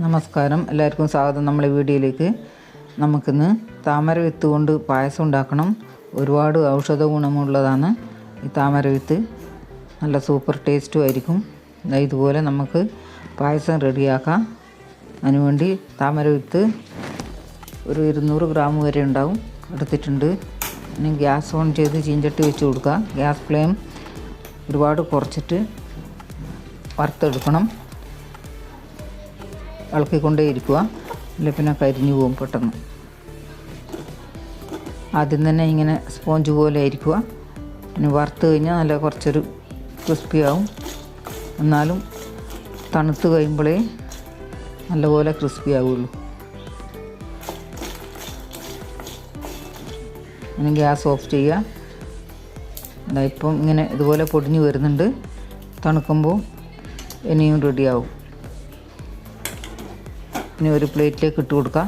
നമസ്കാരം. എല്ലാവർക്കും സ്വാഗതം. നമ്മളെ വീഡിയോയിലേക്ക് നമുക്കിന്ന് താമര വിത്ത് കൊണ്ട് പായസം ഉണ്ടാക്കണം. ഒരുപാട് ഔഷധ ഗുണമുള്ളതാണ്. ഈ താമര വിത്ത് നല്ല സൂപ്പർ ടേസ്റ്റും ആയിരിക്കും. ഇതുപോലെ നമുക്ക് പായസം റെഡിയാക്കാം. അതിനുവേണ്ടി താമര വിത്ത് ഒരു ഇരുന്നൂറ് ഗ്രാം വരെ ഉണ്ടാവും. എടുത്തിട്ടുണ്ട്. ഇനി ഗ്യാസ് ഓൺ ചെയ്ത് ചീഞ്ചട്ടി വെച്ച് കൊടുക്കുക ഗ്യാസ് ഫ്ലെയിം ഒരുപാട് കുറച്ചിട്ട് വറുത്തെടുക്കണം. ഇളക്കിക്കൊണ്ടേ ഇരിക്കുക അല്ലെങ്കിൽ പിന്നെ കരിഞ്ഞു പോകും പെട്ടെന്ന്. ആദ്യം തന്നെ ഇങ്ങനെ സ്പോഞ്ച് പോലെ ആയിരിക്കുക പിന്നെ വറുത്ത് കഴിഞ്ഞാൽ നല്ല കുറച്ചൊരു ക്രിസ്പി ആവും. എന്നാലും തണുത്ത് കഴിയുമ്പോഴേ നല്ലപോലെ ക്രിസ്പി ആവുള്ളൂ. ഇനി ഗ്യാസ് ഓഫ് ചെയ്യുക ഇപ്പം ഇങ്ങനെ ഇതുപോലെ പൊടിഞ്ഞ് വരുന്നുണ്ട്. തണുക്കുമ്പോൾ ഇനിയും റെഡിയാവും ഇനി ഒരു പ്ലേറ്റിലേക്ക് ഇട്ട് കൊടുക്കാം.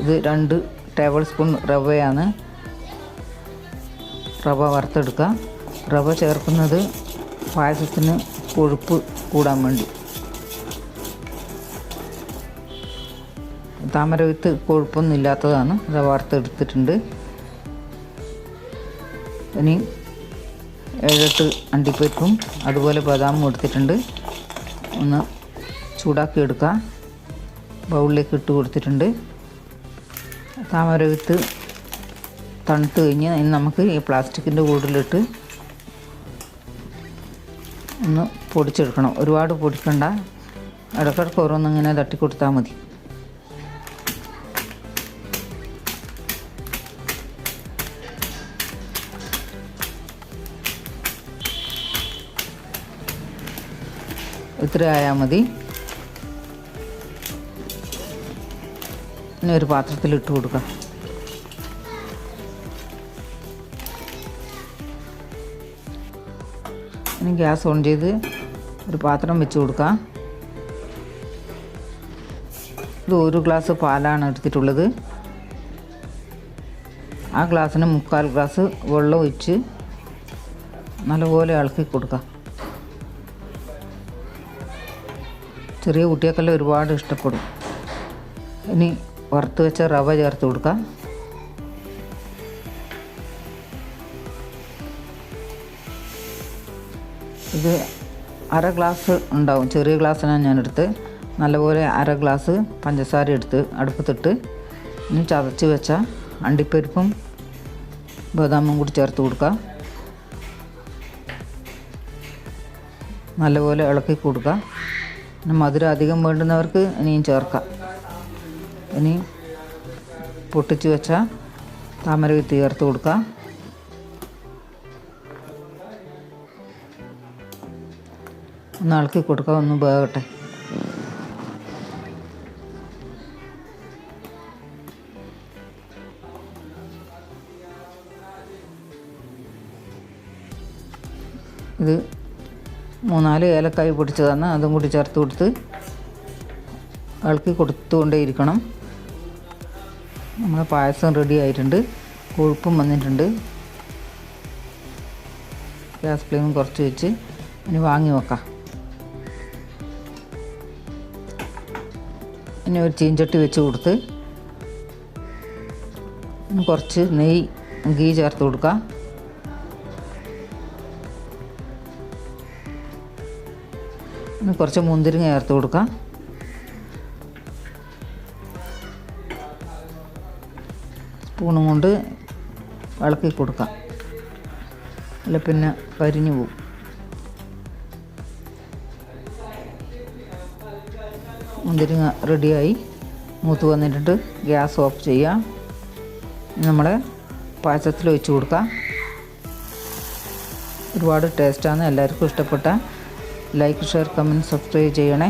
ഇത് രണ്ട് ടേബിൾ സ്പൂൺ റവയാണ്. റവ വറുത്തെടുക്കുക റവ ചേർക്കുന്നത് പായസത്തിന് കൊഴുപ്പ് കൂടാൻ വേണ്ടി. താമര വിത്ത് കൊഴുപ്പൊന്നും ഇല്ലാത്തതാണ്. റവ വറുത്തെടുത്തിട്ടുണ്ട്. ഇനി ഏഴെട്ട് അണ്ടിപ്പരിപ്പും അതുപോലെ ബദാമും എടുത്തിട്ടുണ്ട്. ഒന്ന് ചൂടാക്കി എടുക്കുക. ബൗളിലേക്ക് ഇട്ട് കൊടുത്തിട്ടുണ്ട്. താമര വിത്ത് തണുത്ത് കഴിഞ്ഞ് അതിന് നമുക്ക് ഈ പ്ലാസ്റ്റിക്കിന്റെ കൂടിലിട്ട് ഒന്ന് പൊടിച്ചെടുക്കണം. ഒരുപാട് പൊടിക്കണ്ട. ഇടക്കിടക്ക് ഓരോന്നിങ്ങനെ തട്ടി കൊടുത്താൽ മതി. ഇത്ര ആയാൽ മതി. ഇനി ഒരു പാത്രത്തിൽ ഇട്ട് കൊടുക്കാം. ഇനി ഗ്യാസ് ഓൺ ചെയ്ത് ഒരു പാത്രം വെച്ച് കൊടുക്കാം. ഇത് ഒരു ഗ്ലാസ് പാലാണ് എടുത്തിട്ടുള്ളത്. ആ ഗ്ലാസ്സിന് മുക്കാൽ ഗ്ലാസ് വെള്ളം ഒഴിച്ച് നല്ലപോലെ ഇളക്കി കൊടുക്കാം. ചെറിയ കുട്ടികൾക്കെല്ലാം ഒരുപാട് ഇഷ്ടപ്പെടും. ഇനി വറുത്ത് വെച്ച റവ ചേർത്ത് കൊടുക്കാം. ഇത് അര ഗ്ലാസ് ഉണ്ടാവും. ചെറിയ ഗ്ലാസ്സിനാണ് ഞാനെടുത്ത്. നല്ലപോലെ അര ഗ്ലാസ് പഞ്ചസാര എടുത്ത് അടുപ്പത്തിട്ട് ഇനി ചതച്ച് വെച്ച അണ്ടിപ്പരിപ്പും ബദാമും കൂടി ചേർത്ത് കൊടുക്കുക നല്ലപോലെ ഇളക്കി കൊടുക്കുക മധുരം അധികം വേണ്ടുന്നവർക്ക് ഇനിയും ചേർക്കാം. ഇനി പൊട്ടിച്ച് വെച്ച താമര വിത്ത് ചേർത്ത് കൊടുക്കാം. ഒന്ന് ഇളക്കി കൊടുക്കാം ഒന്ന് വേകട്ടെ ഇത് മൂന്നാൽ ഏലക്കായ് പൊടിച്ചതാണ്. അതും കൂടി ചേർത്ത് കൊടുത്ത് ഇളക്കി കൊടുത്തുകൊണ്ടേ ഇരിക്കണം നമ്മളെ പായസം റെഡി ആയിട്ടുണ്ട്. കൊഴുപ്പും വന്നിട്ടുണ്ട്. ഗ്യാസ് ഫ്ലെയിം കുറച്ച് വെച്ച് ഇനി വാങ്ങി വെക്കാം. ഇനി ഒരു ചീഞ്ചട്ടി വെച്ച് കൊടുത്ത് കുറച്ച് നെയ്യ് ഗീ ചേർത്ത് കൊടുക്കാം. കുറച്ച് മുന്തിരിങ്ങ ചേർത്ത് കൊടുക്കാം. സ്പൂണും കൊണ്ട് ഇളക്കി കൊടുക്കാം. അല്ല പിന്നെ കരിഞ്ഞു പോകും മുന്തിരിങ്ങ റെഡിയായി. മൂത്ത് വന്നിട്ടുണ്ട്. ഗ്യാസ് ഓഫ് ചെയ്യാം. നമ്മൾ പായസത്തിൽ ഒഴിച്ച് കൊടുക്കാം. ഒരുപാട് ടേസ്റ്റാണ്. എല്ലാവർക്കും ഇഷ്ടപ്പെട്ട ലൈക്ക് ഷെയർ കമന്റ് സബ്സ്ക്രൈബ് ചെയ്യണേ.